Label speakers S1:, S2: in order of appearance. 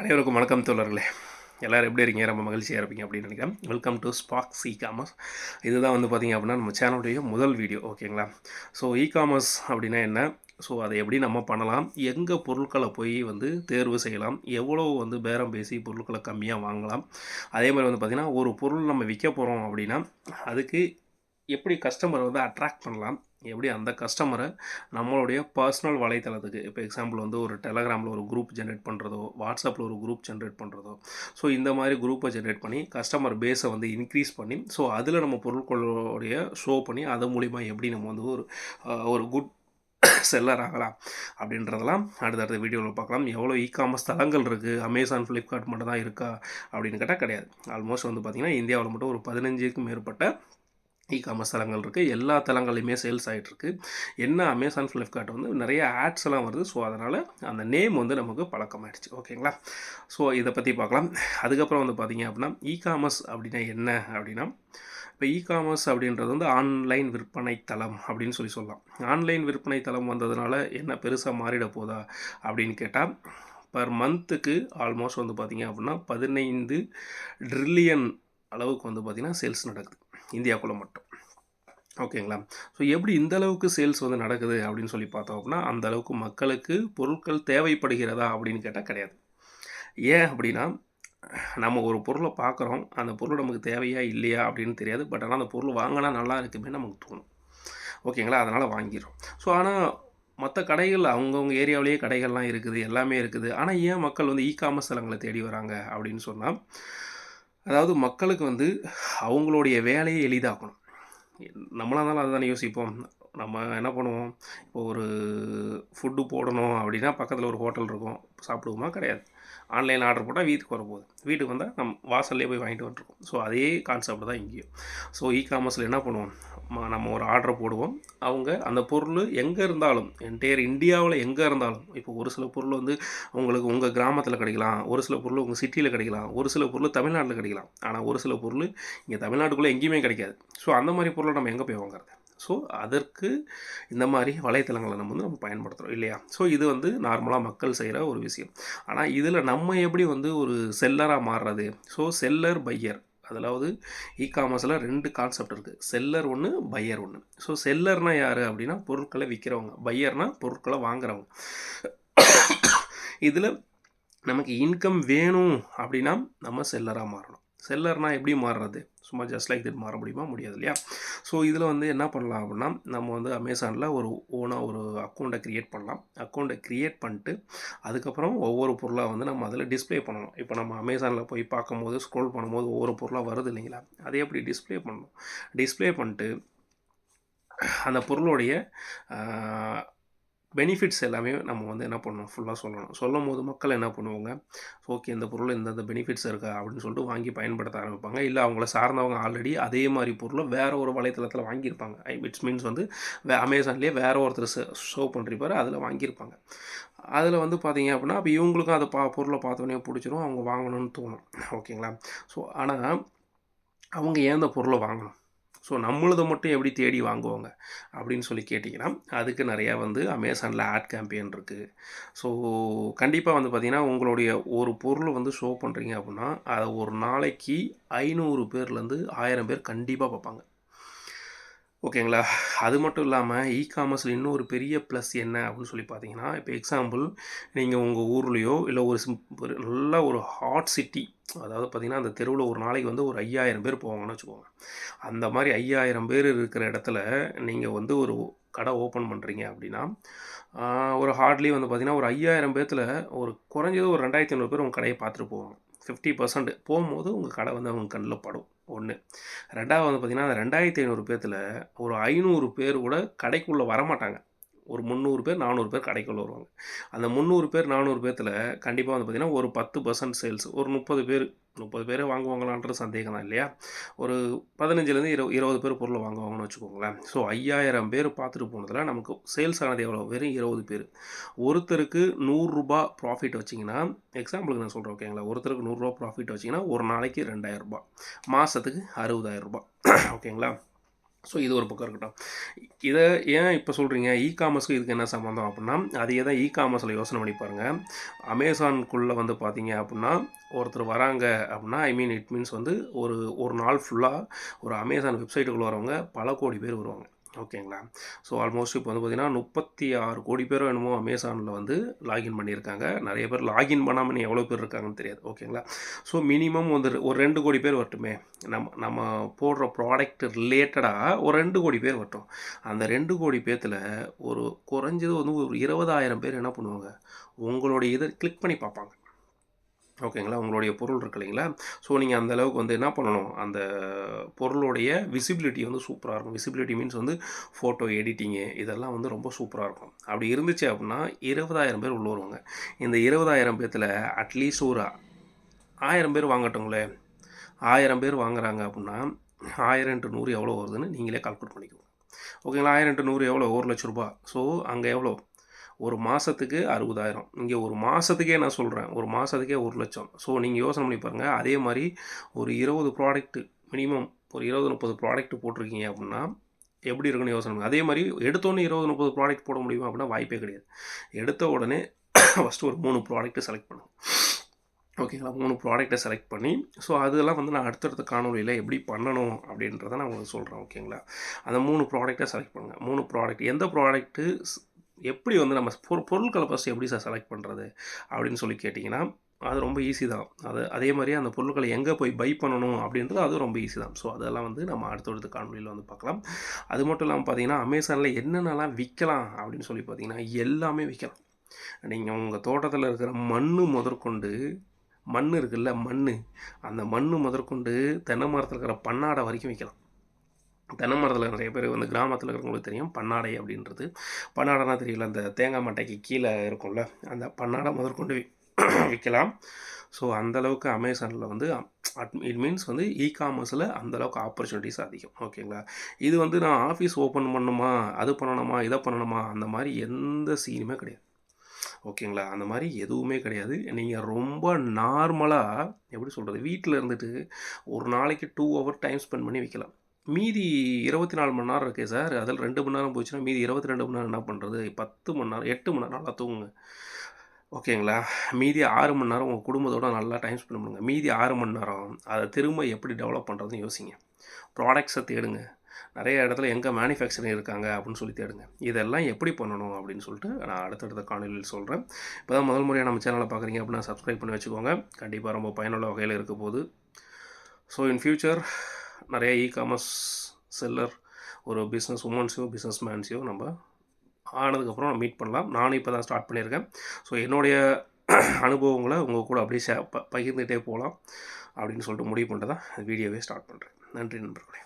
S1: அனைவருக்கும் வணக்கம் தோழர்களே. எல்லோரும் எப்படி இருக்கீங்க? ரொம்ப மகிழ்ச்சியாக இருப்பீங்க அப்படின்னு நினைக்கிறேன். Welcome to Spox e commerce இதுதான் வந்து பார்த்திங்க அப்படின்னா நம்ம சேனலுடைய முதல் வீடியோ ஓகேங்களா ஸோ இ காமர்ஸ் அப்படின்னா என்ன? ஸோ அதை எப்படி நம்ம பண்ணலாம்? எங்கே பொருட்களை போய் வந்து தேர்வு செய்யலாம்? எவ்வளோ வந்து பேரம் பேசி பொருட்களை கம்மியாக வாங்கலாம்? அதே மாதிரி வந்து பார்த்திங்கன்னா ஒரு பொருள் நம்ம விற்க போகிறோம் அப்படின்னா அதுக்கு எப்படி கஸ்டமரை வந்து அட்ராக்ட் பண்ணலாம்? எப்படி அந்த கஸ்டமரை நம்மளுடைய பர்சனல் வலைத்தளத்துக்கு இப்போ எக்ஸாம்பிள் வந்து ஒரு டெலகிராமில் ஒரு குரூப் ஜென்ரேட் பண்ணுறதோ வாட்ஸ்அப்பில் ஒரு குரூப் ஜென்ரேட் பண்ணுறதோ ஸோ இந்த மாதிரி குரூப்பை ஜென்ரேட் பண்ணி கஸ்டமர் பேஸை வந்து இன்க்ரீஸ் பண்ணி ஸோ அதில் நம்ம பொருட்களுடைய ஷோ பண்ணி அது மூலிமா எப்படி நம்ம வந்து ஒரு ஒரு குட் செல்லர் ஆகலாம் அப்படின்றதெல்லாம் அடுத்தடுத்த வீடியோவில் பார்க்கலாம். எவ்வளோ இ காமர்ஸ் தளங்கள் இருக்குது அமேசான் ஃப்ளிப்கார்ட் மட்டும் தான் இருக்கா அப்படின்னு கேட்டால் கிடையாது. ஆல்மோஸ்ட் வந்து பார்த்திங்கன்னா இந்தியாவில் மட்டும் ஒரு பதினஞ்சுக்கும் மேற்பட்ட இ காமர்ஸ் தளங்கள் இருக்குது எல்லா தளங்களையுமே சேல்ஸ் ஆகிட்டுருக்கு என்ன அமேசான் ஃப்ளிப்கார்ட் வந்து நிறைய ஆட்ஸ் எல்லாம் வருது. ஸோ அதனால் அந்த நேம் வந்து நமக்கு பழக்கமாயிடுச்சு. ஓகேங்களா? ஸோ இதை பற்றி பார்க்கலாம். அதுக்கப்புறம் வந்து பார்த்திங்க அப்படின்னா இ காமர்ஸ் அப்படின்னா என்ன அப்படின்னா இப்போ இ காமர்ஸ் அப்படின்றது வந்து ஆன்லைன் விற்பனை தளம் அப்படின்னு சொல்லி சொல்லலாம். ஆன்லைன் விற்பனை தளம் வந்ததுனால என்ன பெருசாக மாறிட போதா அப்படின்னு கேட்டால் பர் மந்த்துக்கு ஆல்மோஸ்ட் வந்து பார்த்திங்க அப்படின்னா பதினைந்து ட்ரில்லியன் அளவுக்கு வந்து பார்த்திங்கன்னா சேல்ஸ் நடக்குது. இந்தியாவுக்குள்ளே மட்டும். ஓகேங்களா? ஸோ எப்படி இந்த அளவுக்கு சேல்ஸ் வந்து நடக்குது அப்படின்னு சொல்லி பார்த்தோம் அப்படின்னா அந்த அளவுக்கு மக்களுக்கு பொருட்கள் தேவைப்படுகிறதா அப்படின்னு கேட்டால் கிடையாது. ஏன் அப்படின்னா நம்ம ஒரு பொருளை பார்க்குறோம் அந்த பொருள் நமக்கு தேவையா இல்லையா அப்படின்னு தெரியாது பட் ஆனால் அந்த பொருள் வாங்கினா நல்லா இருக்குமே நமக்கு தோணும். ஓகேங்களா? அதனால் வாங்கிடுறோம். ஸோ ஆனால் மற்ற கடைகள் அவங்கவுங்க ஏரியாவிலேயே கடைகள்லாம் இருக்குது எல்லாமே இருக்குது. ஆனால் ஏன் மக்கள் வந்து இ காமர்ஸ் தலங்களை தேடி வராங்க அப்படின்னு சொன்னால் அதாவது மக்களுக்கு வந்து அவங்களுடைய வேலையை எளிதாக்கணும். நம்மளாக இருந்தாலும் அதுதானே யோசிப்போம். நம்ம என்ன பண்ணுவோம்? இப்போ ஒரு ஃபுட்டு போடணும் அப்படின்னா பக்கத்தில் ஒரு ஹோட்டல் இருக்கும். சாப்பிடுவோமா? கிடையாது. ஆன்லைனில் ஆர்டர் போட்டால் வீட்டுக்கு வரப்போகுது. வீட்டுக்கு வந்தால் நம்ம வாசல்லே போய் வாங்கிட்டு வந்துருக்கோம் ஸோ அதே கான்செப்ட் தான் இங்கேயும். ஸோ இ காமர்ஸில் என்ன பண்ணுவோம்? நம்ம ஒரு ஆர்டர் போடுவோம். அவங்க அந்த பொருள் எங்கே இருந்தாலும் என்டையர் இந்தியாவில் எங்கே இருந்தாலும் இப்போ ஒரு சில பொருள் வந்து உங்களுக்கு உங்கள் கிராமத்தில் கிடைக்கலாம் ஒரு சில பொருள் உங்கள் சிட்டியில் கிடைக்கலாம் ஒரு சில பொருள் தமிழ்நாட்டில் கிடைக்கலாம். ஆனால் ஒரு சில பொருள் இங்கே தமிழ்நாட்டுக்குள்ளே எங்கேயுமே கிடைக்காது. ஸோ அந்த மாதிரி பொருளை நம்ம எங்கே போய் வாங்குறது? ஸோ அதற்கு இந்த மாதிரி வலைத்தளங்களை நம்ம வந்து நம்ம பயன்படுத்துகிறோம் இல்லையா? ஸோ இது வந்து நார்மலாக மக்கள் செய்கிற ஒரு விஷயம். ஆனால் இதில் நம்ம எப்படி வந்து ஒரு செல்லராக மாறுறது? ஸோ செல்லர் பையர் அதாவது இ காமர்ஸில் ரெண்டு கான்செப்ட் இருக்குது செல்லர் ஒன்று பையர் ஒன்று ஸோ செல்லர்னால் யார் அப்படின்னா பொருட்களை விற்கிறவங்க பையர்னால் பொருட்களை வாங்குறவங்க. இதில் நமக்கு இன்கம் வேணும் அப்படின்னா நம்ம செல்லராக மாறணும். செல்லர்னால் எப்படி மாறுறது? சும்மா ஜஸ்ட் லைக் தட் மாற முடியுமா? முடியாது இல்லையா? ஸோ இதில் வந்து என்ன பண்ணலாம் அப்படின்னா நம்ம வந்து அமேசானில் ஒரு ஓனாக ஒரு அக்கௌண்ட்டை க்ரியேட் பண்ணலாம். அக்கௌண்ட்டை க்ரியேட் பண்ணிட்டு அதுக்கப்புறம் ஒவ்வொரு பொருளாக வந்து நம்ம அதில் டிஸ்ப்ளே பண்ணணும். இப்போ நம்ம அமேசானில் போய் பார்க்கும்போது ஸ்க்ரோல் பண்ணும்போது ஒவ்வொரு பொருளாக வருது இல்லைங்களா? அதை எப்படி டிஸ்ப்ளே பண்ணணும்? டிஸ்பிளே பண்ணிட்டு அந்த பொருளுடைய பெனிஃபிட்ஸ் எல்லாமே நம்ம வந்து என்ன பண்ணணும்? ஃபுல்லாக சொல்லணும். சொல்லும் போது மக்கள் என்ன பண்ணுவாங்க? ஓகே இந்த பொருள் இந்தந்த பெனிஃபிட்ஸ் இருக்கா? அப்படின்னு சொல்லிட்டு வாங்கி பயன்படுத்த ஆரம்பிப்பாங்க. இல்லை அவங்கள சார்ந்தவங்க ஆல்ரெடி அதே மாதிரி பொருளை வேறு ஒரு வலைத்தளத்தில் வாங்கியிருப்பாங்க. ஐ இட்ஸ் மீன்ஸ் வந்து வே அமேசான்லேயே வேற ஒருத்தர் ஷோ பண்ணிருப்பார் அதில் வாங்கியிருப்பாங்க. அதில் வந்து பார்த்தீங்க அப்படின்னா அப்போ இவங்களுக்கும் அதை பா பொருளை பார்த்தோன்னே பிடிச்சிரும் அவங்க வாங்கணும்னு தோணும். ஓகேங்களா? ஸோ ஆனால் அவங்க ஏன் அந்த பொருளை வாங்கணும்? ஸோ நம்மளதை மட்டும் எப்படி தேடி வாங்குவாங்க? அப்படின்னு சொல்லி கேட்டிங்கன்னா அதுக்கு நிறையா வந்து அமேசானில் ஆட் கேம்பெயின் இருக்குது ஸோ கண்டிப்பாக வந்து பார்த்திங்கன்னா உங்களுடைய ஒரு பொருள் வந்து ஷோ பண்ணுறீங்க அப்படின்னா அதை ஒரு நாளைக்கு ஐநூறு பேர்லேருந்து ஆயிரம் பேர் கண்டிப்பாக பார்ப்பாங்க. ஓகேங்களா. அது மட்டும் இல்லாமல் இ காமர்ஸில் ஒரு பெரிய ப்ளஸ் என்ன அப்படின்னு சொல்லி பார்த்தீங்கன்னா இப்போ எக்ஸாம்பிள் நீங்கள் உங்கள் ஊர்லேயோ இல்லை ஒரு சிம் ஒரு நல்ல ஒரு ஹாட் சிட்டி அதாவது பார்த்தீங்கன்னா அந்த தெருவில் ஒரு நாளைக்கு வந்து ஒரு ஐயாயிரம் பேர் போவாங்கன்னு வச்சுக்கோங்க. அந்த மாதிரி ஐயாயிரம் பேர் இருக்கிற இடத்துல நீங்கள் வந்து ஒரு கடை ஓப்பன் பண்ணுறீங்க அப்படின்னா ஒரு ஹார்ட்லி வந்து பார்த்தீங்கன்னா ஒரு ஐயாயிரம் பேர்த்தில் ஒரு குறைஞ்சது ஒரு ரெண்டாயிரத்தி ஐநூறு பேர் உங்கள் கடையை பார்த்துட்டு போவாங்க. ஃபிஃப்டி பர்சன்ட் போகும்போது உங்கள் கடை வந்து அவங்க கண்ணில் படும். ஒன்று ரெண்டாவது வந்து பார்த்திங்கன்னா அந்த ரெண்டாயிரத்தி ஐநூறு பேர்த்தில் ஒரு ஐநூறு பேர் கூட கடைக்குள்ளே வரமாட்டாங்க. ஒரு முந்நூறு பேர் நானூறு பேர் கடைக்குள்ளே வருவாங்க. அந்த முந்நூறு பேர் நானூறு பேர்த்தில் கண்டிப்பாக வந்து பார்த்திங்கன்னா ஒரு பத்து பர்சன்ட் சேல்ஸ் ஒரு முப்பது பேர் முப்பது பேர் வாங்குவாங்களான்றது சந்தேகம் தான் இல்லையா? ஒரு பதினஞ்சுலேருந்து இரு இருபது பேர் பொருளை வாங்குவாங்கன்னு வச்சுக்கோங்களேன். ஸோ ஐயாயிரம் பேர் பார்த்துட்டு போனதில் நமக்கு சேல்ஸ் ஆனது எவ்வளோ வெறும் இருபது பேர். ஒருத்தருக்கு நூறுரூபா ப்ராஃபிட் வச்சிங்கன்னா எக்ஸாம்பிளுக்கு நான் சொல்கிறேன் ஓகேங்களா ஒருத்தருக்கு நூறுரூவா ப்ராஃபிட் வச்சிங்கன்னா ஒரு நாளைக்கு ரெண்டாயிரம் ரூபாய் மாதத்துக்கு அறுபதாயிரம் ரூபாய் ஓகேங்களா ஸோ இது ஒரு பக்கம் இருக்கட்டும். இதை ஏன் இப்போ சொல்கிறீங்க இ காமர்ஸ்க்கு இதுக்கு என்ன சம்மந்தம் அப்படின்னா அதையே தான் இ காமர்ஸில் யோசனை பண்ணி பாருங்கள் அமேசான்குள்ளே வந்து பார்த்தீங்க அப்படின்னா ஒருத்தர் வராங்க அப்படின்னா ஐ மீன் இட் மீன்ஸ் வந்து ஒரு ஒரு நாள் ஃபுல்லாக ஒரு அமேசான் வெப்சைட்டுக்குள்ளே வரவங்க பல கோடி பேர் வருவாங்க. ஓகேங்களா? ஸோ ஆல்மோஸ்ட் இப்போ வந்து பார்த்திங்கன்னா முப்பத்தி ஆறு கோடி பேரோ என்னமோ அமேசானில் வந்து லாகின் பண்ணியிருக்காங்க நிறைய பேர் லாகின் பண்ணாமல் நீ எவ்வளோ பேர் இருக்காங்கன்னு தெரியாது. ஓகேங்களா? ஸோ மினிமம் வந்து ஒரு ரெண்டு கோடி பேர் வரட்டுமே. நம்ம நம்ம போடுற ப்ராடக்ட் ரிலேட்டடாக ஒரு ரெண்டு கோடி பேர் வரட்டும். அந்த ரெண்டு கோடி பேர்த்தில் ஒரு குறைஞ்சது வந்து ஒரு இருபதாயிரம் பேர் என்ன பண்ணுவாங்க? உங்களுடைய இதை கிளிக் பண்ணி பார்ப்பாங்க. ஓகேங்களா? உங்களுடைய பொருள் இருக்கு இல்லைங்களா? ஸோ நீங்கள் அந்த அளவுக்கு வந்து என்ன பண்ணணும்? அந்த பொருளுடைய விசிபிலிட்டி வந்து சூப்பராக இருக்கும். விசிபிலிட்டி மீன்ஸ் வந்து ஃபோட்டோ எடிட்டிங்கு இதெல்லாம் வந்து ரொம்ப சூப்பராக இருக்கும். அப்படி இருந்துச்சு அப்படின்னா இருபதாயிரம் பேர் உள்ள வருவாங்க. இந்த இருபதாயிரம் பேர்த்தில் அட்லீஸ்ட் ஒரு ஆயிரம் பேர் வாங்கட்டுங்களே. ஆயிரம் பேர் வாங்குறாங்க அப்படின்னா ஆயிரம் டு நூறு எவ்வளோ வருதுன்னு நீங்களே கால்குலேட் பண்ணிக்கோங்க. ஓகேங்களா? ஆயிரம் டு நூறு எவ்வளோ ஒரு லட்ச ரூபா ஸோ அங்கே எவ்வளோ ஒரு மாதத்துக்கு அறுபதாயிரம். இங்கே ஒரு மாதத்துக்கே நான் சொல்கிறேன் ஒரு மாதத்துக்கே ஒரு லட்சம். ஸோ நீங்கள் யோசனை பண்ணி பாருங்கள் அதே மாதிரி ஒரு இருபது ப்ராடக்ட்டு மினிமம் ஒரு இருபது முப்பது ப்ராடக்ட் போட்டிருக்கீங்க அப்படின்னா எப்படி இருக்குன்னு யோசனை பண்ணுங்க. அதே மாதிரி எடுத்தோன்னே இருபது முப்பது ப்ராடக்ட் போட முடியுமா அப்படின்னா வாய்ப்பே கிடையாது. எடுத்த உடனே ஃபஸ்ட்டு ஒரு மூணு ப்ராடக்ட்டு செலக்ட் பண்ணுங்க. ஓகேங்களா மூணு ப்ராடக்ட்டை செலக்ட் பண்ணி ஸோ அதெல்லாம் வந்து நான் அடுத்தடுத்த காணொலியில் எப்படி பண்ணணும் அப்படின்றத நான் உங்களுக்கு சொல்கிறேன் ஓகேங்களா அந்த மூணு ப்ராடக்ட்டை செலக்ட் பண்ணுங்கள் மூணு ப்ராடக்ட் எந்த ப்ராடக்ட்டு எப்படி வந்து நம்ம பொரு பொருட்களை ஃபஸ்ட்டு எப்படி சார் செலக்ட் பண்ணுறது அப்படின்னு சொல்லி கேட்டிங்கன்னா அது ரொம்ப ஈஸி தான். அது அதே மாதிரி அந்த பொருட்களை எங்கே போய் பை பண்ணணும் அப்படின்றது அதுவும் ரொம்ப ஈஸி தான். ஸோ அதெல்லாம் வந்து நம்ம அடுத்தடுத்த காணொலியில் வந்து பார்க்கலாம். அது மட்டும் இல்லாமல் பார்த்தீங்கன்னா அமேசானில் என்னென்னலாம் விற்கலாம் அப்படின்னு சொல்லி பார்த்தீங்கன்னா எல்லாமே விற்கலாம் நீங்கள் உங்கள் தோட்டத்தில் இருக்கிற மண் முதற்கொண்டு மண் இருக்குல்ல மண் அந்த மண் முதற்கொண்டு தென்னை மரத்தில் இருக்கிற பன்னாடை வரைக்கும் விற்கலாம் தென்னை மரத்தில் நிறைய பேர் வந்து கிராமத்தில் இருக்கிறவங்களுக்கு தெரியும். பன்னாடை அப்படின்றது. பன்னாடைனா தெரியல. அந்த தேங்காய் மட்டைக்கு கீழே இருக்கும்ல. அந்த பன்னாடை முதற்கொண்டு விற்கலாம் ஸோ அந்தளவுக்கு அமேசானில் வந்து அட் இட் மீன்ஸ் வந்து இ காமர்ஸில் அந்தளவுக்கு ஆப்பர்ச்சுனிட்டிஸ் அதிகம். ஓகேங்களா? இது வந்து நான் ஆஃபீஸ் ஓப்பன் பண்ணணுமா அது பண்ணணுமா இதை பண்ணணுமா அந்த மாதிரி எந்த சீனுமே கிடையாது. ஓகேங்களா? அந்த மாதிரி எதுவுமே கிடையாது. நீங்கள் ரொம்ப நார்மலாக எப்படி சொல்கிறது வீட்டில் இருந்துட்டு ஒரு நாளைக்கு டூ ஹவர் டைம் ஸ்பெண்ட் பண்ணி வைக்கலாம். மீதி இருபத்தி நாலு மணி நேரம் இருக்கே சார். அதில் ரெண்டு மணி நேரம் போச்சுன்னா மீதி இருபத்தி ரெண்டு மணி நேரம் என்ன பண்ணுறது பத்து மணி நேரம் எட்டு மணி நேரம் நல்லா தூங்குங்க. ஓகேங்களா? மீதி ஆறு மணி நேரம் உங்கள் குடும்பத்தோட நல்லா டைம் ஸ்பெண்ட் பண்ணுங்கள் மீதி ஆறு மணி நேரம் அதை திரும்ப எப்படி டெவலப் பண்ணுறதுன்னு யோசிங்க. ப்ராடக்ட்ஸை தேடுங்க. நிறைய இடத்துல எங்கே மேனுஃபேக்சரிங் இருக்காங்க அப்படின்னு சொல்லி தேடுங்க. இதெல்லாம் எப்படி பண்ணணும் அப்படின்னு சொல்லிட்டு நான் அடுத்தடுத்த காணொலியில் சொல்கிறேன் இப்போ தான் முதல் முறையாக நம்ம சேனலை பார்க்குறீங்க அப்படின்னா சப்ஸ்கிரைப் பண்ணி வச்சுக்கோங்க. கண்டிப்பாக ரொம்ப பயனுள்ள வகையில் இருக்க போகுது. ஸோ இன் ஃப்யூச்சர் நிறைய இ காமர்ஸ் செல்லர் ஒரு பிஸ்னஸ் உமன்ஸையோ பிஸ்னஸ் மேன்ஸையோ நம்ம ஆனதுக்கப்புறம் மீட் பண்ணலாம். நானும் இப்போ தான் ஸ்டார்ட் பண்ணியிருக்கேன். ஸோ என்னுடைய அனுபவங்களை உங்கள் கூட அப்படியே ஷே ப பகிர்ந்துகிட்டே போகலாம் அப்படின்னு சொல்லிட்டு முடிவு பண்ணிட்டு தான் வீடியோவே ஸ்டார்ட் பண்ணுறேன் நன்றி நண்பர்களே.